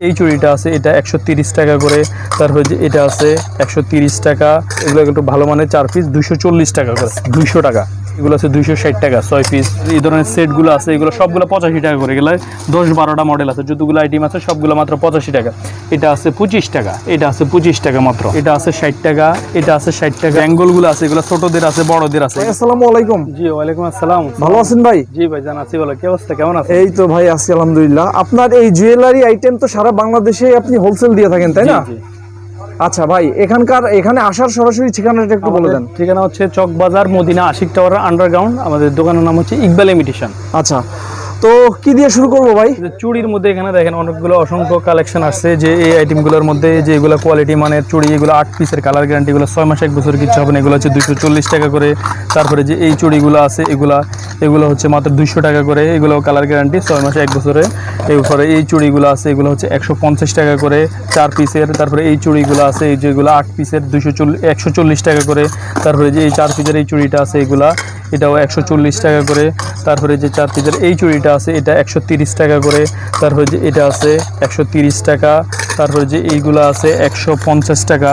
এই চুড়িটা আছে, এটা একশো টাকা করে, তারপর যে এটা আছে একশো টাকা, এগুলো একটু ভালো মানের চার পিস দুশো টাকা করে, দুইশো টাকা। এগুলো আছে দুইশো ষাট টাকা ছয় পিস এই ধরনের সেটগুলো আছে এগুলো সবগুলো পঁচাশি টাকা করে এগুলো দশ বারোটা মডেল আছে যতগুলো আইটেম আছে সবগুলো মাত্র পঁচাশি টাকা। এটা আছে পঁচিশ টাকা এটা আছে পঁচিশ টাকা মাত্র। এটা আছে ষাট টাকা এটা আছে ষাট টাকা। অ্যাঙ্গলগুলো আছে এগুলো ছোটদের আছে বড়দের আছে। আসসালামু আলাইকুম। জি ওয়ালাইকুম আসসালাম। ভালো আছেন ভাই? জি ভাই জান আছি বলো কি অবস্থা? কেমন আছে এই তো ভাই আছি আলহামদুলিল্লাহ। আপনার এই জুয়েলারি আইটেম তো সারা বাংলাদেশে আপনি হোলসেল দিয়ে থাকেন তাই না। আচ্ছা ভাই এখানকার এখানে আসার সরাসরি ঠিকানাটা একটু বলে দেন। ঠিকানা হচ্ছে চকবাজার মদিনা আশিক টাওয়ার আন্ডারগ্রাউন্ড আমাদের দোকানের নাম হচ্ছে ইকবাল ইমিটেশন আচ্ছা তো কি দিয়ে শুরু করব ভাই? চুড়ির মধ্যে এখানে দেখেন অনেকগুলো অসংখ্য কালেকশন আসছে। যে এই আইটেমগুলোর মধ্যে যে এগুলো কোয়ালিটি মানের চুড়ি, এগুলো আট পিসের কালার গ্যারান্টি এগুলো ছয় মাস, এক বছর কিছু হবে না, এগুলো হচ্ছে দুশো চল্লিশ টাকা করে। তারপরে যে এই চুড়িগুলো আছে, এগুলা, এগুলো হচ্ছে মাত্র দুইশো টাকা করে। এগুলো কালার গ্যারান্টি ছয় মাসে এক বছরে। এরপরে এই চুড়িগুলো আছে, এগুলো হচ্ছে একশো পঞ্চাশ টাকা করে, চার পিসের তারপরে এই চুড়িগুলো আছে, এই যেগুলো আট পিসের দুশো চল্লিশ একশো চল্লিশ টাকা করে। তারপরে যে এই চার পিসের এই চুড়িটা আছে, এগুলা এটাও একশো চল্লিশ টাকা করে। তারপরে যে চার পিসের এই চুড়িটা আছে, এটা একশো টাকা করে। তারপরে যে এটা আছে, একশো টাকা। তারপরে যে এইগুলো আছে, একশো পঞ্চাশ টাকা।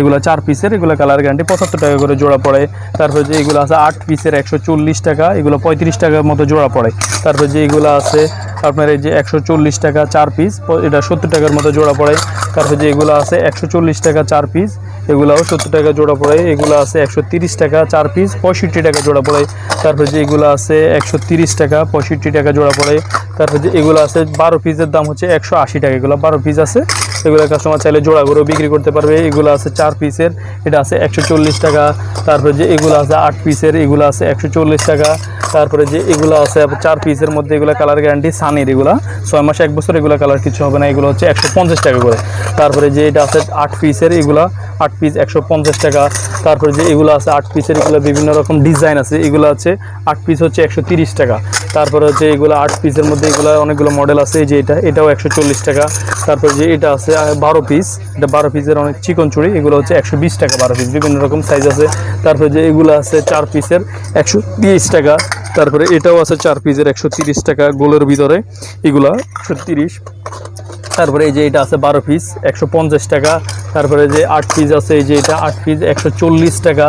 এগুলো চার পিসের, এগুলো কালার গ্যারান্টি পঁচাত্তর টাকা করে জোড়া পড়ে। তারপরে যে এগুলো আছে, আট পিসের একশো চল্লিশ টাকা। এগুলো পঁয়ত্রিশ টাকার মতো জোড়া পড়ে। তারপরে যে এগুলো আছে, আপনার এই যে একশো চল্লিশ টাকা চার পিস, এটা সত্তর টাকার মতো জোড়া পড়ে। তারপরে যে এগুলো আছে, একশো চল্লিশ টাকা চার পিস। এগুলাও সত্তর টাকা জোড়া পড়ে এগুলো আছে একশো টাকা, চার পিস পঁয়ষট্টি টাকা জোড়া পড়ে তারপরে যে এগুলো আছে একশো টাকা, পঁয়ষট্টি টাকা জোড়া পড়ে তারপরে যে এগুলো আছে, বারো পিসের দাম হচ্ছে একশো আশি টাকা। এগুলো বারো পিস আছে। এগুলো কাস্টমার চাইলে জোড়া করে বিক্রি করতে পারবে। এগুলো আছে চার পিসের এটা আছে একশো চল্লিশ টাকা। তারপরে যে এগুলো আছে আট পিসের এগুলো আছে একশো চল্লিশ টাকা। তারপরে যে এগুলো আছে চার পিসের মধ্যে এগুলো কালার গ্যারান্টি সানির এগুলো। ছয় মাস, এক বছর এগুলো কালার কিছু হবে না। এগুলো হচ্ছে একশো পঞ্চাশ টাকা করে। তারপরে যে এটা আছে আট পিসের এগুলো, আট পিস একশো পঞ্চাশ টাকা। তারপরে যে এগুলো আছে আট পিসের এগুলো বিভিন্ন রকম ডিজাইন আছে। এগুলো আছে আট পিস হচ্ছে একশো তিরিশ টাকা। তারপরে হচ্ছে এগুলো আট পিসের মধ্যে এগুলো অনেকগুলো মডেল আছে, এই যে এটা, এটাও একশো চল্লিশ টাকা। তারপর যে এটা আছে বারো পিস এটা বারো পিসের অনেক চিকন চুড়ি, এগুলো হচ্ছে একশো বিশ টাকা বারো পিস বিভিন্ন রকম সাইজ আছে। তারপর যে এগুলো আছে, চার পিসের একশো টাকা। তারপরে এটাও আছে চার পিসের একশো টাকা গোলের ভিতরে। এগুলা একশো তারপরে এই যে এটা আছে বারো পিস একশো পঞ্চাশ টাকা। তারপরে যে আট পিস আছে, এই যে এটা আট পিস একশো চল্লিশ টাকা।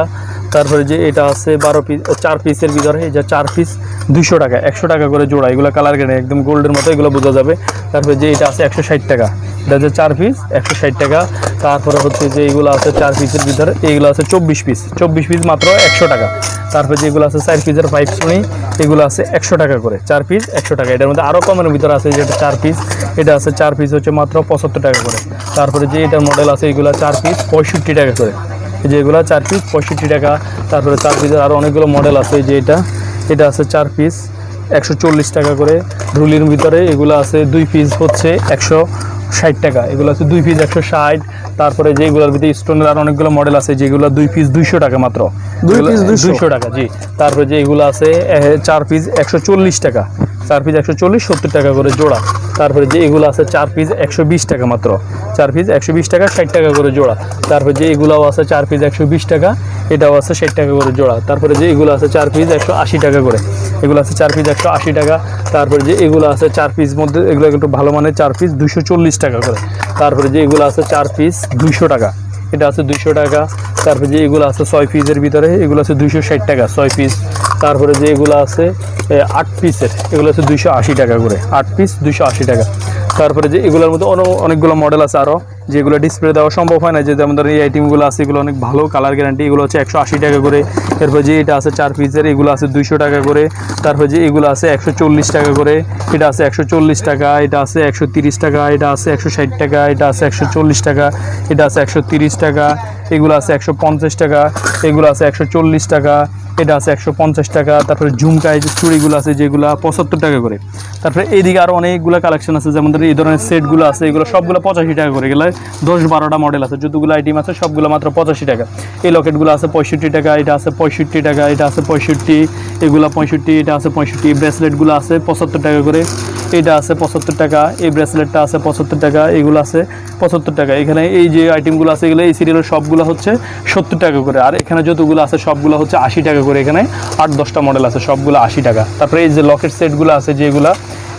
তারপরে যে এটা আছে বারো পিস চার পিসের ভিতরে, এই যে চার পিস দুশো টাকা, একশো টাকা করে জোড়া। এগুলো কালার কেনে, একদম গোল্ডের মতো এগুলো বোঝা যাবে। তারপরে যে এটা আছে একশো ষাট টাকা। এটা হচ্ছে চার পিস একশো ষাট টাকা। তারপরে হচ্ছে যে এগুলো আছে চার পিসের ভিতরে, এইগুলো আছে চব্বিশ পিস চব্বিশ পিস মাত্র একশো টাকা। তারপরে যেগুলো আছে চার পিসের পাইপ শুনি, এগুলো আছে একশো টাকা করে। চার পিস একশো টাকা। এটার মধ্যে আরও কমের ভিতরে আছে যেটা চার পিস এটা আছে চার পিস হচ্ছে মাত্র পঁচাত্তর টাকা করে। তারপরে যে এটার মডেল আছে, এগুলো চার পিস পঁয়ষট্টি টাকা করে। এই যে এগুলো চার পিস পঁয়ষট্টি টাকা। তারপরে চার পিসের আরও অনেকগুলো মডেল আছে যে এটা। এটা আছে চার পিস একশো চল্লিশ টাকা করে। রুলির ভিতরে এগুলো আছে, দুই পিস হচ্ছে একশো ষাট টাকা। এগুলো আছে দুই পিস একশো ষাট। তারপরে যেগুলোর ভিতরে স্টোনের আর অনেকগুলো মডেল আছে যেগুলো দুই পিস দুইশো টাকা মাত্র। দুই piece 200 দুইশো টাকা জি। তারপরে যে এগুলো আছে চার পিস একশো চল্লিশ টাকা। চার পিস একশো চল্লিশ সত্তর টাকা করে জোড়া। তারপরে যে এগুলো আছে চার পিস একশো বিশ টাকা মাত্র। চার পিস একশো বিশ টাকা, ষাট টাকা করে জোড়া। তারপরে যে এগুলাও আছে চার পিস একশো বিশ টাকা, এটাও আছে ষাট টাকা করে জোড়া। তারপরে যে এগুলো আছে চার পিস একশো আশি টাকা করে। এগুলো আছে চার পিস একশো আশি টাকা, তারপরে যে এগুলো আছে চার পিস মধ্যে, এগুলো একটু ভালো মানের চার পিস দুশো টাকা করে। তারপরে যে এগুলো আছে চার পিস দুইশো টাকা। এটা আছে দুইশো টাকা, তারপরে যে এগুলো আছে ছয় পিসের ভিতরে, এগুলো আছে দুইশো ষাট টাকা, ছয় পিস তারপরে যে এগুলো আছে আট পিসের এগুলো আছে দুইশো আশি টাকা করে, আট পিস দুইশো আশি টাকা। তারপরে যে এগুলোর মধ্যে অনেক- অনেকগুলো মডেল আছে আরও যেগুলো ডিসপ্লে দেওয়া সম্ভব হয় না, যে যেমন ধরেন এই আইটেমগুলো আছে, এগুলো অনেক ভালো কালার গ্যারান্টি এগুলো হচ্ছে একশো আশি টাকা করে। এরপর যে এটা আছে চার পিসের এগুলো আছে দুইশো টাকা করে। তারপর যে এগুলো আছে একশো চল্লিশ টাকা করে। এটা আছে একশো চল্লিশ টাকা, এটা আছে একশো তিরিশ টাকা, এটা আছে একশো ষাট টাকা, এটা আছে একশো চল্লিশ টাকা, এটা আছে একশো তিরিশ টাকা, এগুলো আছে একশো পঞ্চাশ টাকা, এগুলো আছে একশো চল্লিশ টাকা। এটা আছে একশো পঞ্চাশ টাকা, তারপরে ঝুমকায় যে চুড়িগুলো আছে যেগুলো পঁচাত্তর টাকা করে। তারপরে এইদিকে আরও অনেকগুলো কালেকশন আছে, যেমন এই ধরনের সেটগুলো আছে, এগুলো সবগুলো পঁচাশি টাকা করে, এগুলো দশ বারোটা মডেল আছে, যতগুলো আইটেম আছে সবগুলো মাত্র পঁচাশি টাকা। এই লকেটগুলো আছে পঁয়ষট্টি টাকা, এটা আছে পঁয়ষট্টি টাকা, এটা আছে পঁয়ষট্টি, এগুলো পঁয়ষট্টি, এটা আছে পঁয়ষট্টি ব্রেসলেটগুলো আছে পঁচাত্তর টাকা করে, এটা আছে পঁচাত্তর টাকা, এই ব্রেসলেটটা আছে পঁচাত্তর টাকা, এগুলো আছে পঁচাত্তর টাকা। এখানে এই যে আইটেমগুলো আছে, এগুলো এই সিরিয়ালের সবগুলো হচ্ছে সত্তর টাকা করে, আর এখানে যতগুলো আছে সবগুলো হচ্ছে আশি টাকা করে এখানে আট, দশটা মডেল আছে, সবগুলো আশি টাকা। তারপরে এই যে লকেট সেটগুলো আছে যেগুলো,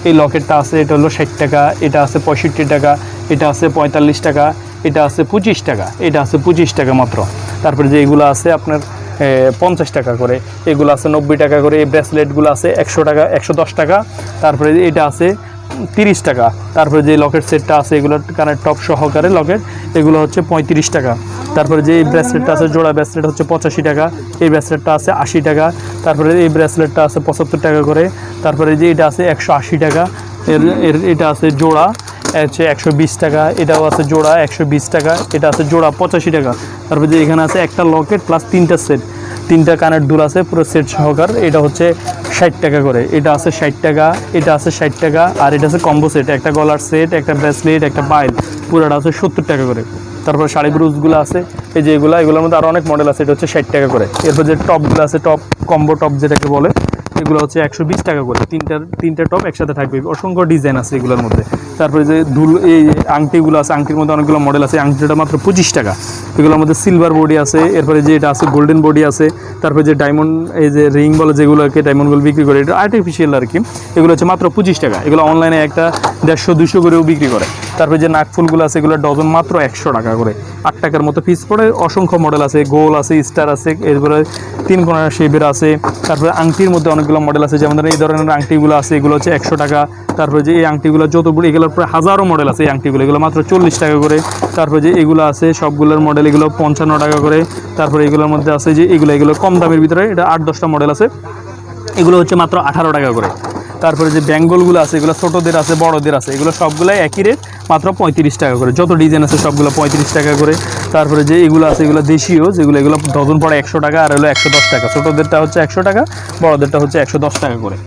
এই লকেটটা আছে, এটা হলো ষাট টাকা, এটা আছে পঁয়ষট্টি টাকা, এটা আছে পঁয়তাল্লিশ টাকা, এটা আছে পঁচিশ টাকা, এটা আছে পঁচিশ টাকা মাত্র। তারপরে যে এগুলো আছে আপনার পঞ্চাশ টাকা করে, এগুলো আছে নব্বই টাকা করে, এই ব্রেসলেটগুলো আছে একশো টাকা, একশো দশ টাকা। তারপরে এটা আছে তিরিশ টাকা। তারপরে যে লকেট সেটটা আছে এগুলো কানের টপ সহকারে লকেট, এগুলো হচ্ছে পঁয়ত্রিশ টাকা। তারপরে যে এই ব্রেসলেটটা আছে, জোড়া ব্রেসলেট হচ্ছে পঁচাশি টাকা, এই ব্রেসলেটটা আছে আশি টাকা, তারপরে এই ব্রেসলেটটা আছে পঁচাত্তর টাকা করে, তারপরে যে এটা আছে একশো আশি টাকা, এর এর, এটা আছে জোড়া হচ্ছে একশো বিশ টাকা, এটাও আছে জোড়া একশো বিশ টাকা, এটা আছে জোড়া পঁচাশি টাকা। তারপরে যে এখানে আছে একটা লকেট প্লাস তিনটা সেট। তিনটা কানের দুল আছে, পুরো সেট সহকার। এটা হচ্ছে ষাট টাকা করে। এটা আছে ষাট টাকা, এটা আছে ষাট টাকা, আর এটা আছে কম্বো সেট একটা গলার সেট একটা ব্রেসলেট একটা পাইল পুরোটা আছে সত্তর টাকা করে। তারপর শাড়ি ব্রুজগুলো আছে, এই যে এগুলো, এগুলোর মধ্যে আরও অনেক মডেল আছে, এটা হচ্ছে ষাট টাকা করে। এরপর যে টপগুলো আছে টপ কম্বো টপ যেটাকে বলে এগুলো হচ্ছে একশো বিশ টাকা করে। তিনটার তিনটা টপ একসাথে থাকবে। অসংখ্য ডিজাইন আছে এগুলোর মধ্যে। তারপরে যে ধুল, এই আংটিগুলো আছে, আংটির মধ্যে অনেকগুলো মডেল আছে। আংটিটা মাত্র পঁচিশ টাকা। এগুলোর মধ্যে সিলভার বডি আছে। এরপরে যে এটা আছে গোল্ডেন বডি আছে। তারপরে যে ডায়মন্ড এই যে রিং বলে, যেগুলোকে ডায়মন্ডগুলো বিক্রি করে, এটা আর্টিফিশিয়াল আর কি। এগুলো হচ্ছে মাত্র পঁচিশ টাকা। এগুলো অনলাইনে একটা দেড়শো দুশো করেও বিক্রি করে। তারপরে যে নাকফুলগুলো আছে এগুলো ডজন মাত্র একশো টাকা করে। আট টাকার মতো পিস পড়ে, অসংখ্য মডেল আছে, গোল আছে স্টার আছে, এরপরে তিন কোনা শেপের আছে, তারপরে আংটির মধ্যে অনেকগুলো মডেল আছে, যেমন ধরেন এই ধরনের আংটিগুলো আছে, এগুলো হচ্ছে একশো টাকা, তারপরে যে এই আংটিগুলো যত বড় এগুলোর প্রায় হাজারো মডেল আছে এই আংটিগুলো, এগুলো মাত্র চল্লিশ টাকা করে। তারপরে যে এগুলো আছে, সবগুলোর মডেল এগুলো পঞ্চান্ন টাকা করে। তারপরে এগুলোর মধ্যে আছে যে এগুলো এগুলো কম দামের ভিতরে, এটা আট দশটা মডেল আছে, এগুলো হচ্ছে মাত্র আঠারো টাকা করে। তারপরে যে ব্যাঙ্গলগুলো আছে, এগুলো ছোটোদের আছে, বড়দের আছে, এগুলো সবগুলাই একই রেট মাত্র পঁয়ত্রিশ টাকা করে। যত ডিজাইন আছে সবগুলো পঁয়ত্রিশ টাকা করে। তারপরে যে এগুলো আছে, এগুলো দেশীয়, যেগুলো এগুলো ডজন পড়ে একশো টাকা, আর হলো একশো দশ টাকা। ছোটোদেরটা হচ্ছে একশো টাকা, বড়দেরটা হচ্ছে একশো দশ টাকা করে।